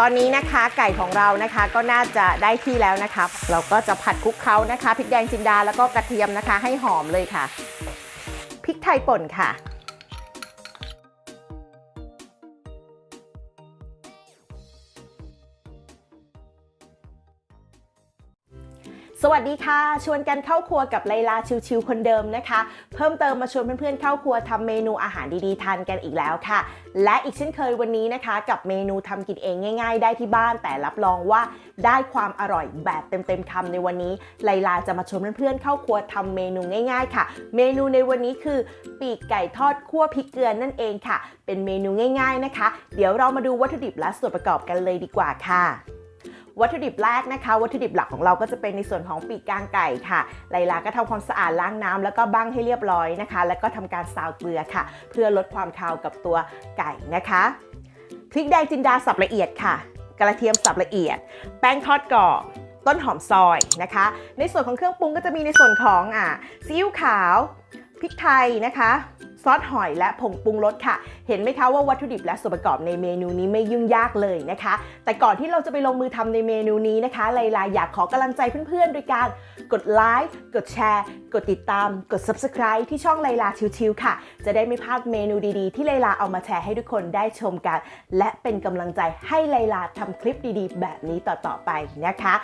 ตอนนี้นะคะไก่ของเรานะคะก็น่าจะได้ที่แล้วนะคะ เราก็จะผัดคลุกเคล้านะคะพริกแดงจินดาแล้วก็กระเทียมนะคะ ให้หอมเลยค่ะพริกไทยป่นค่ะ วัสดีค่ะ ชวนกันเข้าครัวกับไลลาชิวๆคนเดิมนะคะ เพิ่มเติมมาชวนเพื่อนๆเข้าครัวทำเมนูอาหารดีๆทานกันอีกแล้วค่ะ และอีกเช่นเคยวันนี้นะคะ กับเมนูทำกินเองง่าย ๆ ได้ที่บ้าน แต่รับรองว่าได้ความอร่อยแบบเต็มๆคำในวันนี้ไลลาจะมาชวนเพื่อนๆเข้าครัวทำเมนูง่าย ๆ ค่ะ เมนูในวันนี้คือ ปีกไก่ทอดคั่วพริกเกลือนั่นเองค่ะ เป็นเมนูง่าย ๆนะคะ เดี๋ยวเรามาดูวัตถุดิบและส่วนประกอบกันเลยดีกว่าค่ะ วัตถุดิบแรกนะคะ วัตถุดิบหลักของเราก็จะเป็นในส่วนของปีกกลางไก่ค่ะไลลาก็ทำความสะอาดล้างน้ำแล้วก็บั้งให้เรียบร้อยนะคะ แล้วก็ทำการซาวเกลือค่ะ เพื่อลดความคาวกับตัวไก่นะคะพริกแดงจินดาสับละเอียดค่ะ กระเทียมสับละเอียด แป้งทอดกรอบต้นหอมซอยนะคะ ในส่วนของเครื่องปรุงก็จะมีในส่วนของอะซีอิ๊วขาวพริกไทยนะคะ ซอสหอยและผงปรุงรสค่ะ เห็นไหมคะว่าวัตถุดิบและส่วนประกอบในเมนูนี้ไม่ยุ่งยากเลยนะคะ แต่ก่อนที่เราจะไปลงมือทำในเมนูนี้นะคะไลลาอยากขอกำลังใจเพื่อนๆ โดยการกดไลค์กดแชร์ กดติดตาม กด subscribe ที่ช่องไลลาชิวๆค่ะ จะได้ไม่พลาดเมนูดีๆ ที่ไลลาเอามาแชร์ให้ทุกคนได้ชมกัน และเป็นกำลังใจให้ไลลาทำคลิปดีๆ แบบนี้ต่อๆไปนะคะ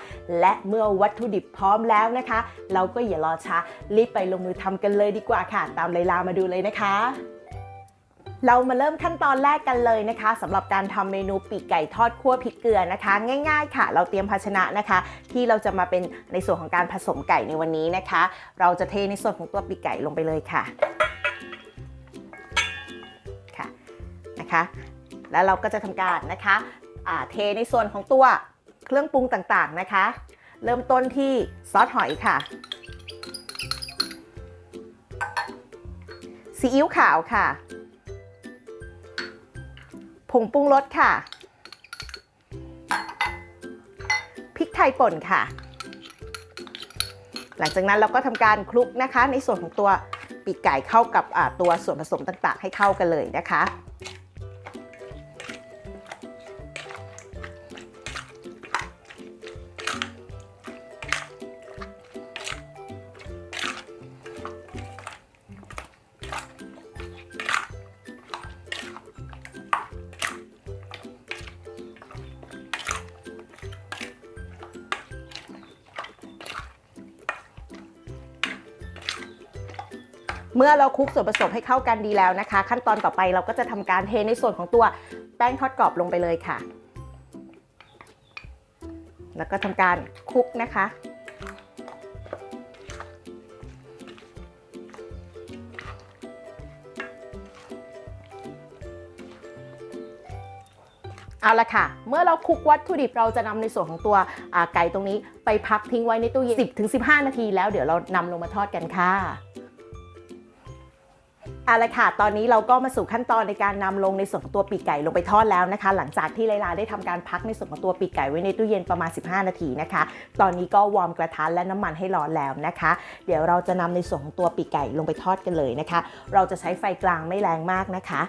และเมื่อวัตถุดิบพร้อมแล้วนะคะ เราก็อย่ารอช้ารีบไปลงมือทำกันเลยดีกว่าค่ะ ตามไลลามาดูเลยนะคะเรามาเริ่มขั้นตอนแรกกันเลยนะคะสำหรับการทำเมนูปีกไก่ทอดคั่วพริกเกลือนะคะ ง่ายๆค่ะ เราเตรียมภาชนะนะคะ ที่เราจะมาเป็นในส่วนของการผสมไก่ในวันนี้นะคะ เราจะเทในส่วนของตัวปีกไก่ลงไปเลยค่ะค่ะนะคะ แล้วเราก็จะทำการนะคะเทในส่วนของตัวเครื่องปรุงต่างๆนะคะ เริ่มต้นที่ซอสหอยค่ะ ซีอิ๊วขาวค่ะ ผงปรุงรสค่ะ พริกไทยป่นค่ะ หลังจากนั้นเราก็ทำการคลุกนะคะ ในส่วนของตัวปีกไก่เข้ากับตัวส่วนผสมต่างๆ ให้เข้ากันเลยนะคะ เมื่อเราคลุกส่วนผสมให้เข้ากันดีแล้วนะคะ ขั้นตอนต่อไปเราก็จะทำการเทในส่วนของตัวแป้งทอดกรอบลงไปเลยค่ะ แล้วก็ทำการคลุกนะคะเอาละค่ะ เมื่อเราคลุกวัตถุดิบเราจะนำในส่วนของตัวไก่ตรงนี้ไปพักทิ้งไว้ในตู้เย็น 10-15 นาทีแล้วเดี๋ยวเรานำลงมาทอดกันค่ะ เอาละค่ะ ตอนนี้เราก็มาสู่ขั้นตอนในการนำลงในส่วนของตัวปีกไก่ลงไปทอดแล้วนะคะ หลังจากที่ไลลาได้ทำการพักในส่วนของตัวปีกไก่ไว้ในตู้เย็นประมาณ 15 นาทีนะคะ ตอนนี้ก็วอร์มกระทะและน้ำมันให้ร้อนแล้วนะคะ เดี๋ยวเราจะนำในส่วนของตัวปีกไก่ลงไปทอดกันเลยนะคะ เราจะใช้ไฟกลางไม่แรงมากนะคะ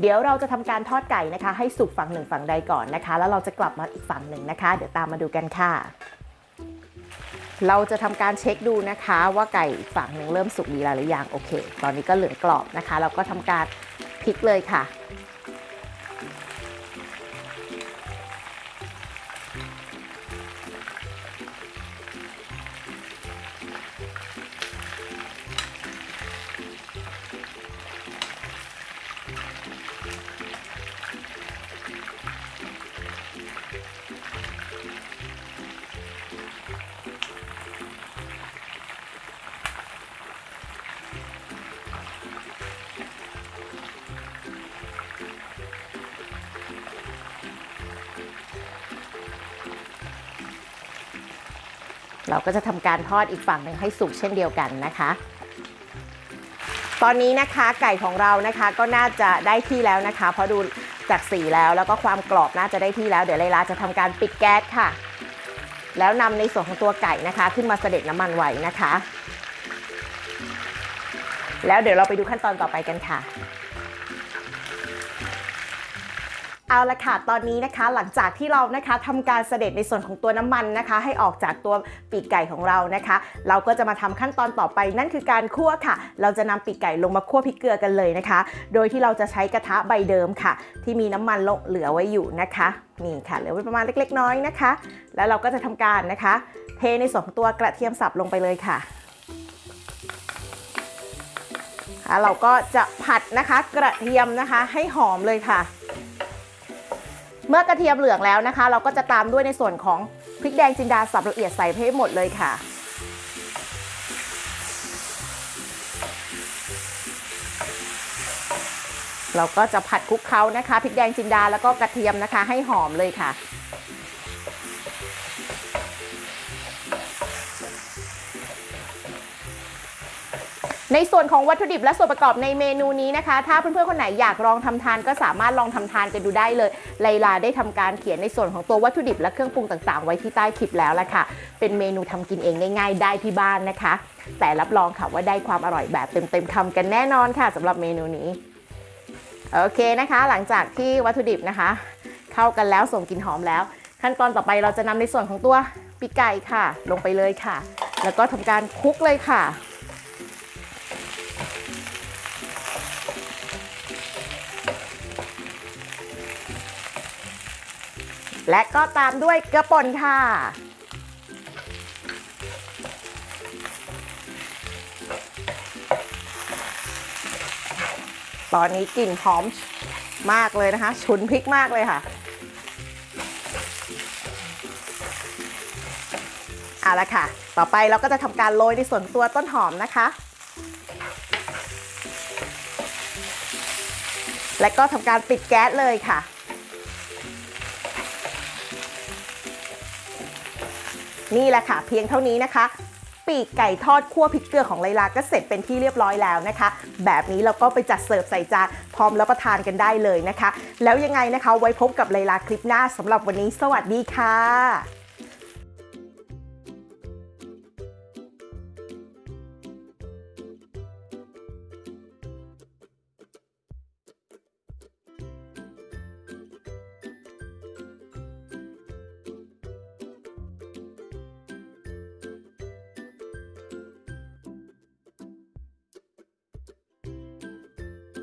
เดี๋ยวเราจะทำการทอดไก่นะคะ ให้สุกฝั่งหนึ่งฝั่งใดก่อนนะคะ แล้วเราจะกลับมาอีกฝั่งหนึ่งนะคะ เดี๋ยวตามมาดูกันค่ะ เราจะทำการเช็คดูนะคะว่าไก่อีกฝั่งหนึ่งเริ่มสุกดีแล้วหรือยังโอเค ตอนนี้ก็เหลืองกรอบนะคะ เราก็ทำการพลิกเลยค่ะ เราก็จะทำการทอดอีกฝั่งหนึ่งให้สุกเช่นเดียวกันนะคะ ตอนนี้นะคะไก่ของเรานะคะก็น่าจะได้ที่แล้วนะคะ เพราะดูจากสีแล้วแล้วก็ความกรอบน่าจะได้ที่แล้ว เดี๋ยวไลลาจะทำการปิดแก๊สค่ะ แล้วนำในส่วนของตัวไก่นะคะ ขึ้นมาเสด็จน้ำมันไว้นะคะ แล้วเดี๋ยวเราไปดูขั้นตอนต่อไปกันค่ะ เอาละค่ะ ตอนนี้นะคะหลังจากที่เรานะคะทำการเสด็จในส่วนของตัวน้ำมันนะคะ ให้ออกจากตัวปีกไก่ของเรานะคะ เราก็จะมาทำขั้นตอนต่อไปนั่นคือการคั่วค่ะ เราจะนำปีกไก่ลงมาคั่วพริกเกลือกันเลยนะคะ โดยที่เราจะใช้กระทะใบเดิมค่ะ ที่มีน้ำมันลงเหลือไว้อยู่นะคะนี่ค่ะเหลือไว้ประมาณเล็ก ๆ น้อยนะคะ แล้วเราก็จะทำการนะคะ เทในส่วนของตัวกระเทียมสับลงไปเลยค่ะเราก็จะผัดนะคะกระเทียมนะคะให้หอมเลยค่ะ เมื่อกระเทียมเหลืองแล้วนะคะ เราก็จะตามด้วยในส่วนของพริกแดงจินดาสับละเอียดใส่ให้หมดเลยค่ะ เราก็จะผัดคลุกเคล้านะคะพริกแดงจินดาแล้วก็กระเทียมนะคะให้หอมเลยค่ะ ในส่วนของวัตถุดิบและส่วนประกอบในเมนูนี้นะคะ ถ้าเพื่อนๆคนไหนอยากลองทำทานก็สามารถลองทำทานกันดูได้เลยไลลาได้ทำการเขียนในส่วนของตัววัตถุดิบและเครื่องปรุงต่างๆ ไว้ที่ใต้คลิปแล้วละค่ะ เป็นเมนูทำกินเองง่าย ๆ ได้ที่บ้านนะคะ แต่รับรองค่ะว่าได้ความอร่อยแบบเต็มๆคำกันแน่นอนค่ะสำหรับเมนูนี้โอเคนะคะ หลังจากที่วัตถุดิบนะคะ เข้ากันแล้วส่งกลิ่นหอมแล้ว ขั้นตอนต่อไปเราจะนำในส่วนของตัวปีกไก่ค่ะ ลงไปเลยค่ะ แล้วก็ทำการคลุกเลยค่ะ และก็ตามด้วยกระป่นค่ะ ตอนนี้กลิ่นหอมมากเลยนะคะฉุนพริกมากเลยค่ะเอาละค่ะ ต่อไปเราก็จะทำการโรยในส่วนตัวต้นหอมนะคะ และก็ทำการปิดแก๊สเลยค่ะ นี่แหละค่ะ เพียงเท่านี้นะคะ ปีกไก่ทอดคั่วพริกเกลือของไลลาก็เสร็จเป็นที่เรียบร้อยแล้วนะคะ แบบนี้เราก็ไปจัดเสิร์ฟใส่จานพร้อมรับประทานกันได้เลยนะคะ แล้วยังไงนะคะ ไว้พบกับไลลาคลิปหน้าสำหรับวันนี้ สวัสดีค่ะ